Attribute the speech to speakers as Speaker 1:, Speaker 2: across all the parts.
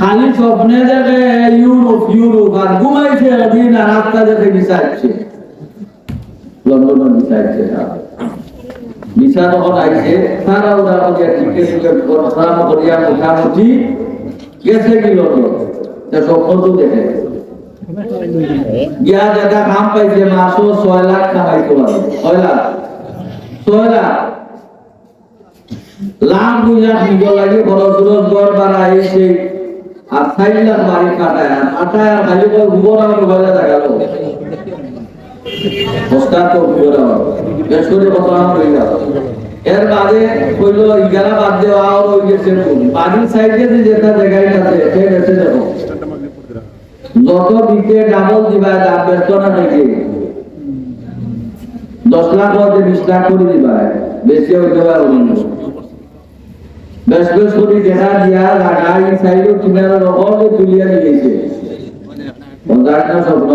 Speaker 1: খালি স্বপ্নে দেখে ইউরোপ ইউরোপ আর ঘুমাইছে দিন আর রাস্তা দেখে বিচারছে লন্ডনের বিচারছে বিচার যখন আইছে তারা ওরা করিয়া টিকে টিকে পড়াশোনা করিয়া মোটামুটি গেছে কি লন্ডন? স্বপ্ন তো দেখে। গিয়া জায়গা কাম পাইছে মাসও ছয় লাখ কামাইতে পারে ছয় লাখ। ছয় লাখ। লাগে, বড় গড় বাড়া এসে। আর বাড়ি কাটায় আর কাটায় আর গোবর আমার তো আমার বেশ করে হয়ে গেল। এর বাদে কইলো ইগারা বাদ দেওয়া, আর ওই গেছে সাইডে যে যেটা সে যত দিকে ডাবল দিবা দাম নাকি? দশ লাখ হতে বিশ লাখ করে দিবা। বেশি হইতে পারে বেশ বেশ করে দেখা দিয়া লাগাই সাইডে কিনারে রকম তুলিয়া দিয়েছে পঞ্চাশ না স্বপ্ন?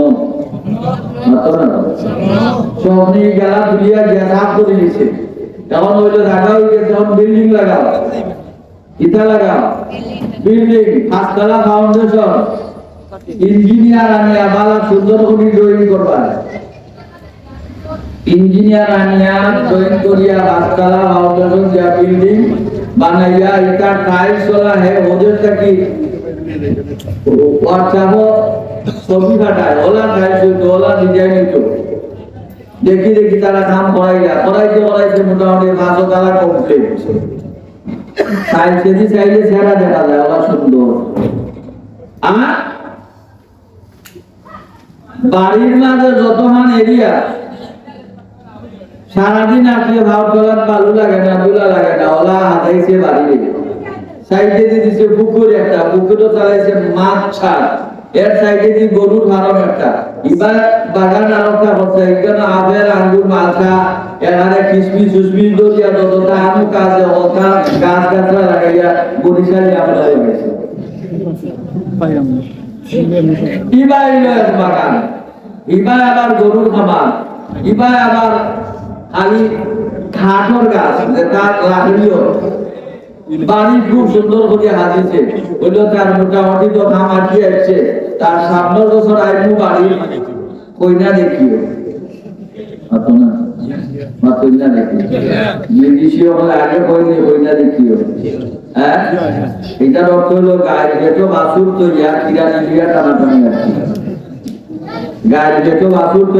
Speaker 1: স্বপ্নে। ইঞ্জিনিয়ার আনিয়া ড্রয়িং করিয়া বিল্ডিং টাইলস হইতো ওলা ডিজাইন হইতো দেখি দেখি তারা কাম করাইতে করাইতে মোটামুটি যদি চাইলে সেরা দেখা যায়, ওলা সুন্দর। আর বাড়ির মাঝে যতমান এরিয়া সারাদিন আসলে ভাব চলার বালু লাগে না, দুলা লাগে না, ওলা হাতাইছে বাড়ি সাইডে দিয়ে দিছে পুকুর একটা, পুকুরও চালাইছে মাছ ছাড়। এর সাইডে দিয়ে গরুর ফার্ম একটা। এবার বাগান আর একটা হচ্ছে এখানে আপেল, আঙ্গুর, মালটা এখানে কিসমিস সুসমিস দরিয়া যতটা আমু কাজে ওটা গাছ গাছরা লাগাইয়া বরিশালি আমরা হয়ে গেছে। ইবা বাগান। ইবা আবার গরুর খাবার ইবা আবার খালি কাঠর গাছ লাকড়িও বাড়ি খুব সুন্দর করে হাজিছে ওইটা তার মোটামুটি তো আটকে আসছে তার সামনের বছর আইমু বাড়ি। কইনা দেখিও হ্যাঁ? হলো গায়ের যেটো বাসুর তো গায়ের বাসুর তো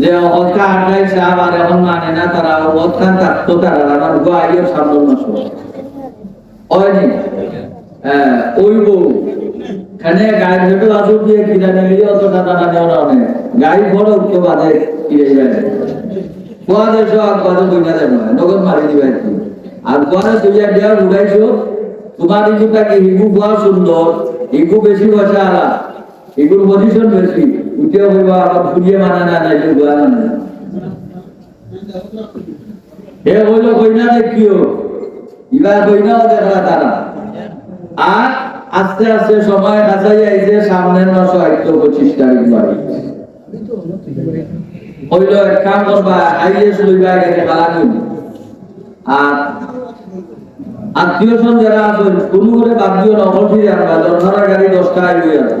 Speaker 1: যে আর এখন মানে না, তারা তারা আমার হয়নি হ্যাঁ ওই বউ গায়ের দিয়ে অত টাকা না অনেক গাড়ি বড় কিনে যায় বইনা দেয় নগদ মারি দিবে আর দেওয়া উঠাইছো, তোমার ইগুটা কি ইগু সুন্দর। ইগু বেশি পয়সা আলা ইগুর পজিশন বেশি। উঠে হইবা আবার ফুরিয়ে মানা না না ইগুর গোয়া না। এ হইল কইনা দেখিও ইবার কইনাও দেখা তারা। আর আস্তে আস্তে সময় কাছাই আইছে, সামনের মাস হয়তো পঁচিশ তারিখ বাড়ি হইল এক কাম করবা হাইয়েস্ট লইবা গেলে বালাগুন আর আত্মীয় স্বজন যারা আছেন, কোনো করে বাদ দিও না অবশ্যই জানবা দরকার গাড়ি দশটা আইবই আসব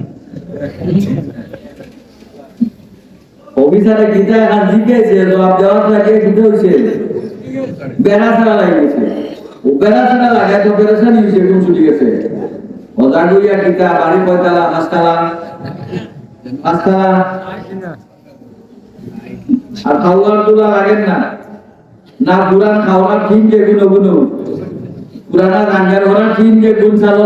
Speaker 1: অফিসারে গীতা এখন জিজ্ঞেসে জবাব দেওয়ার লাগে দিতে হয়েছে বেড়া ছাড়া লাগে গেছে ও বেড়া ছাড়া লাগে তো পেরেশানি হয়েছে ছুটি গেছে? গীতা, বাড়ি পয়তালা, হাসতালা। আচ্ছা আর খাওয়ার না। না, পুরান খাওয়ার পুরানা চালো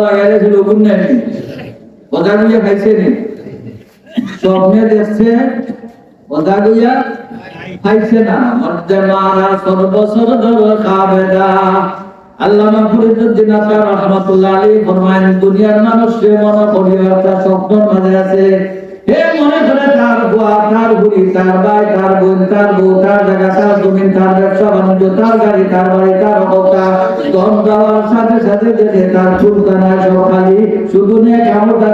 Speaker 1: গুলো খাইছে নি? স্বপ্নে দেখছে গুলো খাইছে না। মধ্যে মারা সর্বসর ধর আল্লামা ফরিদুদ্দিন আকার রহমাতুল্লাহ আলী ফরমায়েন, দুনিয়ার মানুষকে মনে পরিবারটা স্বপ্ন মাঝে আছে। তার বুয়া তার বউ, তার জায়গা, তার গাড়ি, তার সাথে সাথে দেখে তার চুলটা নাই সব শুধু নিয়ে কামড়টা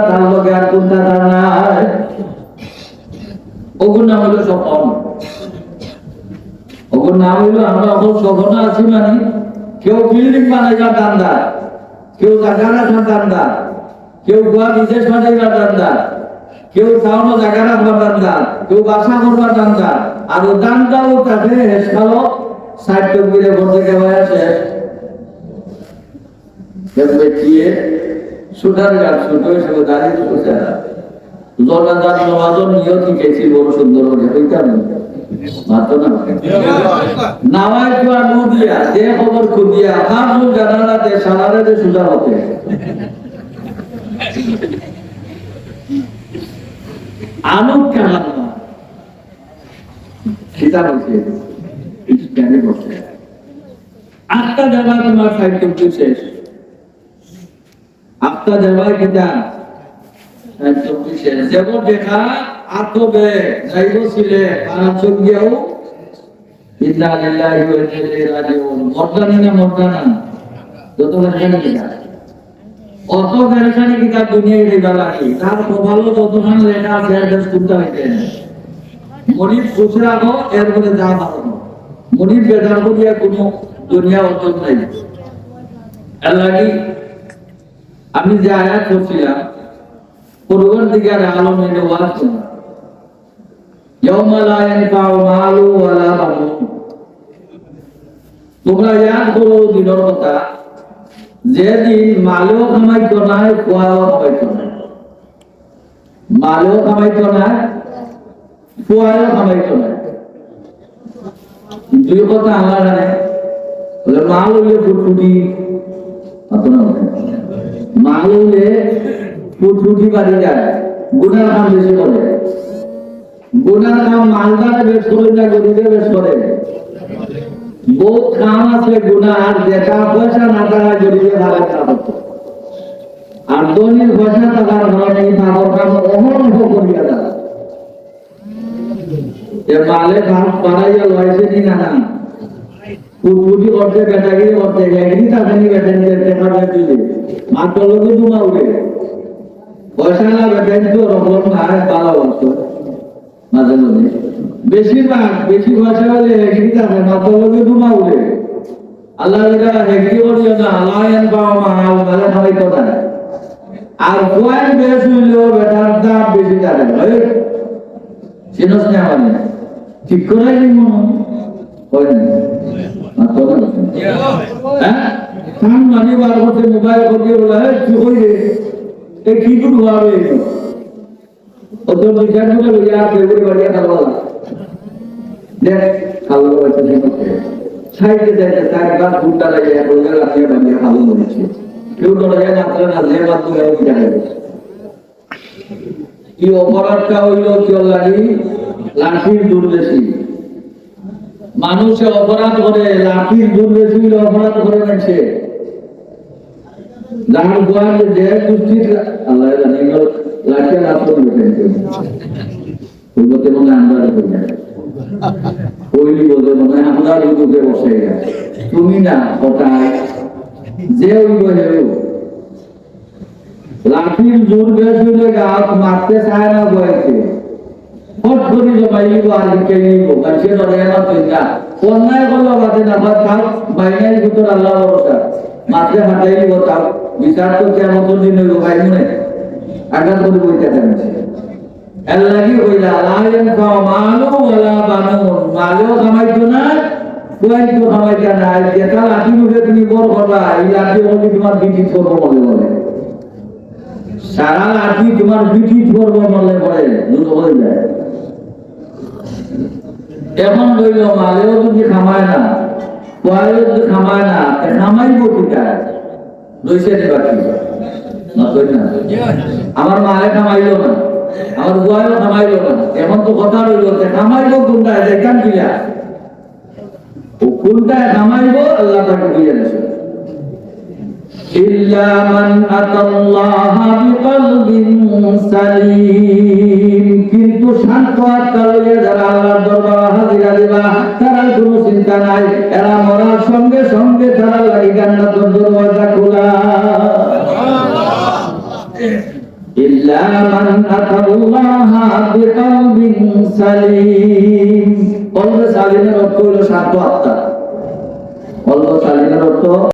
Speaker 1: নাম হলো স্বপন। ওগুর নাম হইল আমরা এখন স্বপ্ন আছি মানে কেউ বিল্ডিং বানাইবার দান্দা কেউ জায়গা রাখার দান্দা কেউ গোয়া বিদেশ বানাইবার দান্দা কেউ টাউনও জায়গা রাখবার দান্দা কেউ বাসা করবার দান্দা আর ও দান্দাও তাকে হেসখালো সাইড টুকুরে বসে গেছে শেষ। দেখবে সুটার গাছ ছোট হিসেবে দাঁড়িয়ে বসে নিয়েও বড় সুন্দর করে ওইটা মাত্র না খবর হতে। আটটা জায়গা তোমার শেষ আটটা জায়গায় কিতা যেমন দেখা, আতবে, যাইব ছিলে ইলাইহি রাজিউন। মর্দানা না মর্দানা? যত লাগে কিতা অত পেরেশানি কিতা দুনিয়ায় দিবা লাগে তার কপালও যতখান লেখা আছে অ্যাড্রেস করতে হইতে মনির খুশি রাখো এরপরে যা ভালো মনির বেদার করিয়া কোনো দুনিয়া অর্জন নাই। এর লাগি আমি যে আয়াত করছিলাম, পূর্বের দিকে আলম এনে তোমরা ইয়াদ করো দিনের কথা। যেদিন মালেও কামাইতো না খোয়াও কামাইতো না মালেও কামাইতো না খোয়াও কামাইতো না দুই কথা আমার জানে। মাল হইলে ফুটফুটি মাল হইলে ফুটফুটি বাড়ি যায়। গুনার কাম বেশি করে গুনার কাম মালদারে বেশ করে না গরিবে বেশ করে বহুত কাম আছে, গুনাহ আর দেখা পয়সা না টাকা গরিবে ভালো। আর দৈনিক পয়সা ঘরে এই পাগল কাম অহরহ করিয়া দেয় যে মালে কাম বাড়াইয়া লয়েছে নি না না ফুটফুটি করতে বেটাগিরি করতে একদিন তাকানি বেটানি দেখা দিলে মাঝে মাঝে বেশিরভাগ, বেশি পয়সা হলে একদিন থাকে মাত্র লোক দুমা উঠে আল্লাহ এটা হেগরি করিও না আল্লাহ এন পাওয়া মাল মালে খাওয়াইতো না আর কোয়াই বেশ হইলেও বেটার দাম বেশি থাকে হয় চিনস না মানে ঠিক করাই নি মনে হয়? না হ্যাঁ মোবাইল করতে বলে হ্যাঁ কি কই রে এ কি গুণ হবে? করে লইয়া দেবুর বাড়িয়া খাওয়া দেখ খাওয়া বাচ্চা ঠিক আছে। সাইডে দেয় তার গাছ ফুটটা লাগে বলতে রাখিয়া বাড়িয়া খাওয়া বলেছে কেউ তো লাগে না করে না যে মাত্র গেল জানে কি অপরাধটা হইল, কি লাগি লাঠির দূর বেশি মানুষে অপরাধ করে, লাঠির দূর বেশি অপরাধ করে নিছে যার গোয়াল যে কুস্তি আল্লাহ জানে এগুলো লাঠি আর আসল বেশি ওইগুলোতে মনে হয় আমরা দেখি না ওইলি বলতে মনে হয় আমরা রুদুকে বসে গেছে। তুমি না ওটাই যে ওইগুলো হেরো লাঠির জোর বেশ হইলে গাছ মারতে চায় না বয়েছে ফট করে জমাই নিব আর কে নিব। মানুষে ধরে না তুই না অন্যায় করল বাদে না বাদ থাক বাইনাই ভিতর আল্লাহ ভরসা। মাত্রে হাঁটাই নিব তাও। বিচার তো কেমন দিন হইব আঘাত করে বইতে থাকছে লাগি হইলা লাইন খাও মালু ওয়ালা বানুন। মালও কামাইতো না কুয়াইতো কামাইতো না। যেটা লাঠি মুখে তুমি বর করবা, এই লাঠি হলে তোমার বিটি করব বলে বলে। সারা লাঠি তোমার পিঠি করব মনে করে দূর হয়ে যায়। এখন বইল মালেও যদি খামায় না পয়ও যদি খামাইব আমার মালে খামাইলো না আমার বুয়াইও খামাইলো না এখন তো কথা রইল যে খামাইবো কোনটায় দেখান কিলা ও কোনটায় খামাইবো আল্লাহ তাকে বুঝে দিয়েছে إلا من أتى الله بقلب سليم কিন্তু শান্ত আত্মা লইয়া যারা আল্লাহর দরবারে হাজিরা দিবা তারা কোনো চিন্তা নাই এরা মরার সালিম। কলবে সালিমের অর্থ হলো শান্ত আত্মা কলব সালিমের অর্থ